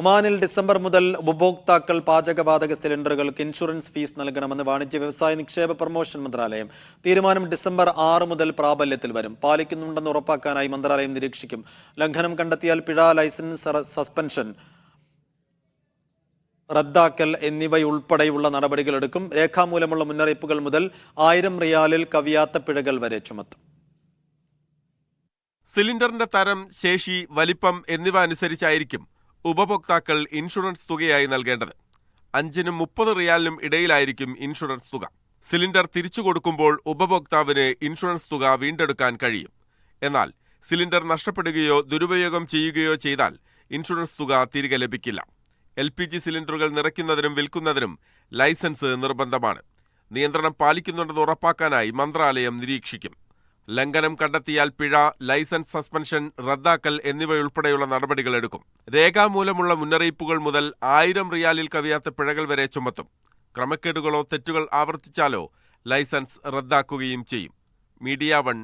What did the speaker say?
ഒമാനിൽ ഡിസംബർ മുതൽ ഉപഭോക്താക്കൾ പാചകവാതക സിലിണ്ടറുകൾക്ക് ഇൻഷുറൻസ് ഫീസ് നൽകണമെന്ന് വാണിജ്യ വ്യവസായ നിക്ഷേപ പ്രമോഷൻ മന്ത്രാലയം. തീരുമാനം ഡിസംബർ ആറ് മുതൽ പ്രാബല്യത്തിൽ വരും. പാലിക്കുന്നുണ്ടെന്ന് ഉറപ്പാക്കാനായി മന്ത്രാലയം നിരീക്ഷിക്കും. ലംഘനം കണ്ടെത്തിയാൽ പിഴ ലൈസൻസ് സസ്പെൻഷൻ റദ്ദാക്കൽ എന്നിവയുൾപ്പെടെയുള്ള നടപടികളെടുക്കും രേഖാമൂലമുള്ള മുന്നറിയിപ്പുകൾ മുതൽ ആയിരം റിയാലിൽ കവിയാത്ത പിഴകൾ വരെ ചുമത്തും. സിലിണ്ടറിന്റെ തരം ശേഷി വലിപ്പം എന്നിവ അനുസരിച്ചായിരിക്കും. ഉപഭോക്താക്കൾ ഇൻഷുറൻസ് തുകയായി നൽകേണ്ടത്. അഞ്ചിനും മുപ്പത് റിയാലിനും ഇടയിലായിരിക്കും ഇൻഷുറൻസ് തുക. സിലിണ്ടർ തിരിച്ചു കൊടുക്കുമ്പോൾ ഉപഭോക്താവിന് ഇൻഷുറൻസ് തുക വീണ്ടെടുക്കാൻ കഴിയും. എന്നാൽ സിലിണ്ടർ നഷ്ടപ്പെടുകയോ ദുരുപയോഗം ചെയ്യുകയോ ചെയ്താൽ ഇൻഷുറൻസ് തുക തിരികെ ലഭിക്കില്ല. എൽ പി ജി സിലിണ്ടറുകൾ നിറയ്ക്കുന്നതിനും വിൽക്കുന്നതിനും ലൈസൻസ് നിർബന്ധമാണ്. നിയന്ത്രണം പാലിക്കുന്നുണ്ടെന്ന് ഉറപ്പാക്കാനായി മന്ത്രാലയം നിരീക്ഷിക്കും. ലംഘനം കണ്ടെത്തിയാൽ പിഴ ലൈസൻസ് സസ്പെൻഷൻ റദ്ദാക്കൽ എന്നിവയുൾപ്പെടെയുള്ള നടപടികൾ എടുക്കും. രേഖാമൂലമുള്ള മുന്നറിയിപ്പുകൾ മുതൽ ആയിരം റിയാലിൽ കവിയാത്ത പിഴകൾ വരെ ചുമത്തും. ക്രമക്കേടുകളോ തെറ്റുകൾ ആവർത്തിച്ചാലോ ലൈസൻസ് റദ്ദാക്കുകയും ചെയ്യും. Media one